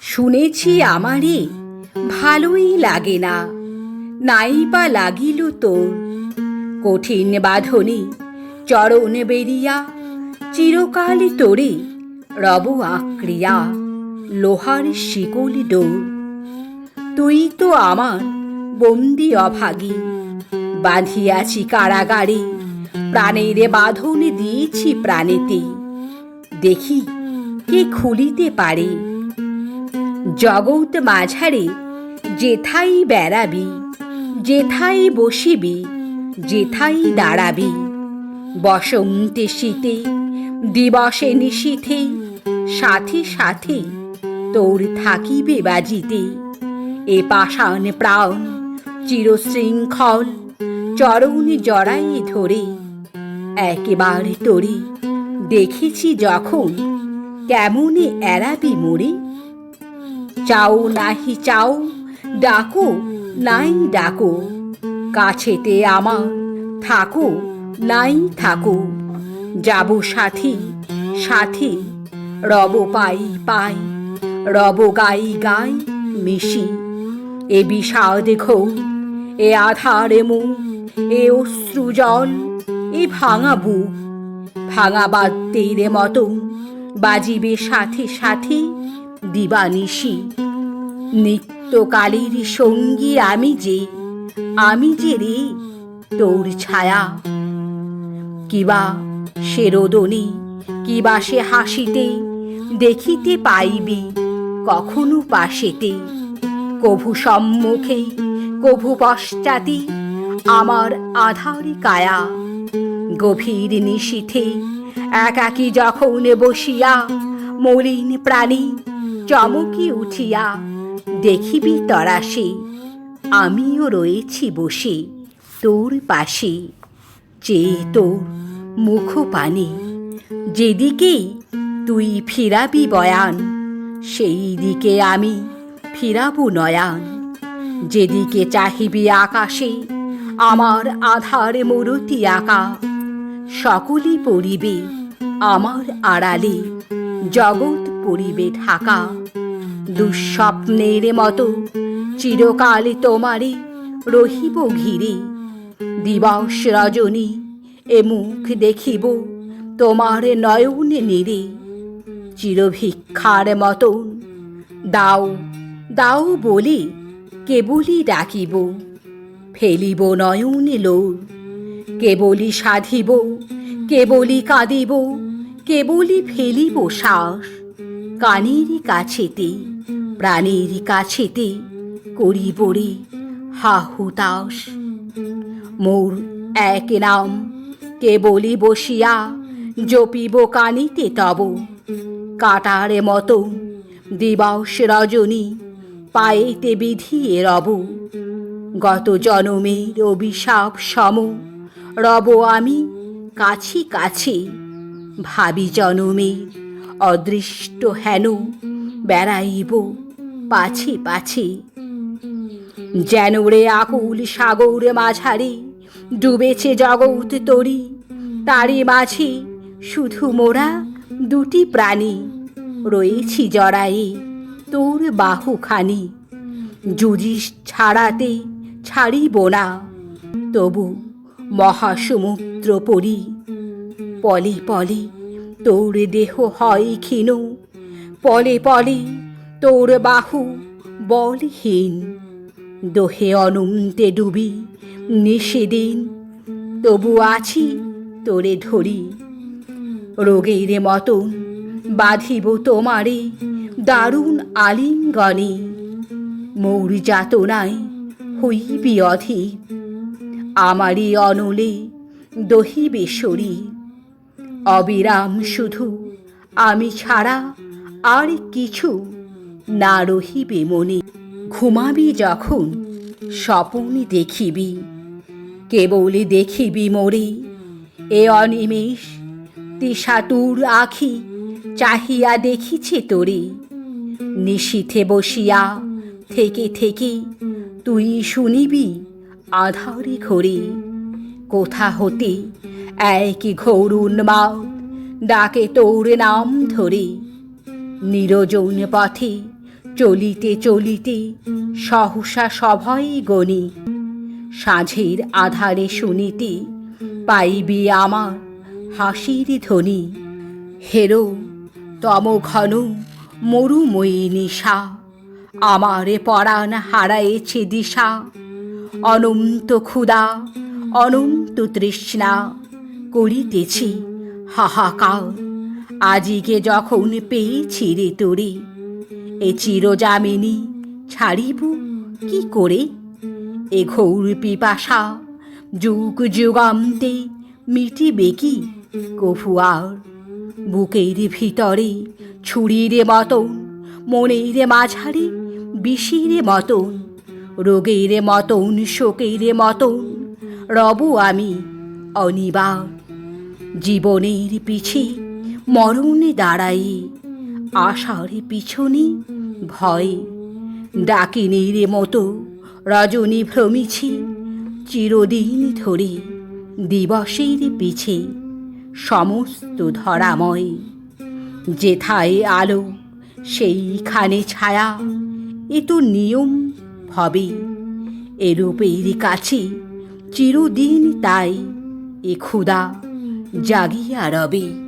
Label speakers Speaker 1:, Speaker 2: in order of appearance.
Speaker 1: শুনেছি আমারে, ভালোই লাগে না। নাই বা লাগিল তোর। কঠিন বাঁধনে চরণ বেরিয়া, চিরকাল তোরে রব আক্রিয়া লোহার শিকল ডোর। তুই তো আমার বন্দি অভাগী, বাঁধিয়াছি কারাগারে, প্রাণের বাঁধন দিয়েছি প্রাণেতে। দেখি কে খুলিতে পারে। জগৎ মাঝারে, যেথাই বেড়াবি, যেথাই বসিবি, যেথাই দাঁড়াবি। বসন্তে শীতে, দিবসে নিশীথে, সাথে সাথে তোর থাকিবে বাজিতে। এ পাষাণ প্রাণ চিরশৃঙ্খল, চরণ জড়াই ধরে। একেবারে তোরে দেখেছি যখন কেমনে এড়াবি মোরে। চাও নাহি চাও, ডাকো নাই ডাকো। কাছেতে আমার থাকো নাই থাকো। যাব সাথী সাথী, রব পাই পাই, রব গাই গাই মিশি। এ বিষাদ ঘোর, এ আধারে মুখ এ অশ্রু জল, এ ভাঙা বুক। ভাঙা বাদ্যের মতো বাজিবে সাথে সাথে দিবানিশি, নিত্যকালের সঙ্গী আমি যে আমি যে রে তোর ছায়া। কিবা সে রোদনে, কিবা সে হাসিতে দেখিতে পাইবি কখনো পাশেতে। কভু সম্মুখে, কভু পশ্চাতে আমার আধারি কায়া। গভীর নিশীথে একাকী যখন বসিয়া মলিন প্রাণী চমকি উঠিয়া দেখিবি তরাসে আমিও রয়েছি বসে তোর পাশে। চেয়ে তোর মুখ পানে যেদিকেই তুই ফিরাবি বয়ান সেই দিকে আমি ফিরাবো নয়ান। যেদিকে চাহিবি আকাশে আমার আধার মূরতি আঁকা, সকলই পড়িবে আমার আড়ালে। জগৎ পড়িবে ঢাকা। দুঃস্বপ্নের মতো চিরকাল তোমারে রহিব ঘিরে। দিবস রজনী, এ মুখ দেখিব তোমার নয়ন নিরে। চিরভিক্ষার মতন দাও দাও বলি, কেবলই ডাকিব। ফেলিব নয়ন লোর কেবলই সাধিব, কেবলই কাঁদিব, কেবলই ফেলিব শ্বাস। কানের কাছেতে প্রাণের কাছেতে করিব রে হাহুতাস মোর এক নাম কেবলই বসিয়া জপিব কানিতে তব। কাটার মতো দিবস রজনী পায়েতে বিধিয়ে রব। গত জনমের অভিশাপ সম রব আমি কাছি কাছে, ভাবি জনমের অদৃষ্ট হেন বেড়াইব পাছে পাছে। যেন রে আকুল সাগর মাঝারি, ডুবেছে জগৎ তরি। তারই মাঝে শুধু মোরা দুটি প্রাণী। রয়েছি জড়াই তোর বাহুখানি। যুজিস ছাড়াতে ছাড়িব না, তবু মহাসমুদ্র পরি। পলি পলে তোর দেহ হয় ক্ষীণ। পলে পলে তোর বাহু বলহীন। দোহে অনন্তে ডুবি নিষেদিন। তবু আছি তোরে ধরি। রোগের মতন বাঁধিব তোমারে দারুণ আলিঙ্গনে। মৌর যাতনায় হইবি অধীর। আমারই অনলে দহিবে শরীর। অবিরাম শুধু, আমি ছাড়া আর কিছু না রহিবে মনে। ঘুমাবি যখন, স্বপন দেখিবি কেবলই দেখিবি মোরে। এ অনিমেষ তিসাতুর আখি চাহিয়া দেখিছে তোরে। নিশীথে বসিয়া থেকে থেকে তুই শুনিবি আধারে ঘরে কোথা হতে এক ঘোর উন্মাদ ডাকে তোর নাম ধরে। নিরজন পথে চলিতে চলিতে সহসা সভয়ে গণি। সাঁঝের আধারে শুনিতে পাইবি আমার হাসির ধ্বনি। হেরো, তম ঘন মরুময়ী নিশা, আমারে পরাণ হারায়েছে দিশা। অনন্ত ক্ষুদা অনন্ত তৃষ্ণা। করিতেছি। হাহাকার আজিকে যখন পেয়েছি রে তোরে, এ চিরজামিনী ছাড়িব কি করে? এ ঘৌর পিপাসা যুগ যুগান্তে মিটিবে কি? কভু আর বুকের ভিতরে ছুরির মতন, মনের মাঝারে বিষের মতন, রোগের মতন, শোকের মতন রব আমি অনিবার। জীবনের পিছে মরণে দাঁড়াই, আশার পিছনে ভয়। ডাকিনীর মতো রজনী ভ্রমিছি চিরদিন ধরে দিবসের পিছে সমস্ত ধরাময়। যেথায় আলো, সেইখানে ছায়া, এ তো নিয়ম হবে এরূপের কাছে চিরদিন তাই এ ক্ষুদা জাগিয়া রবে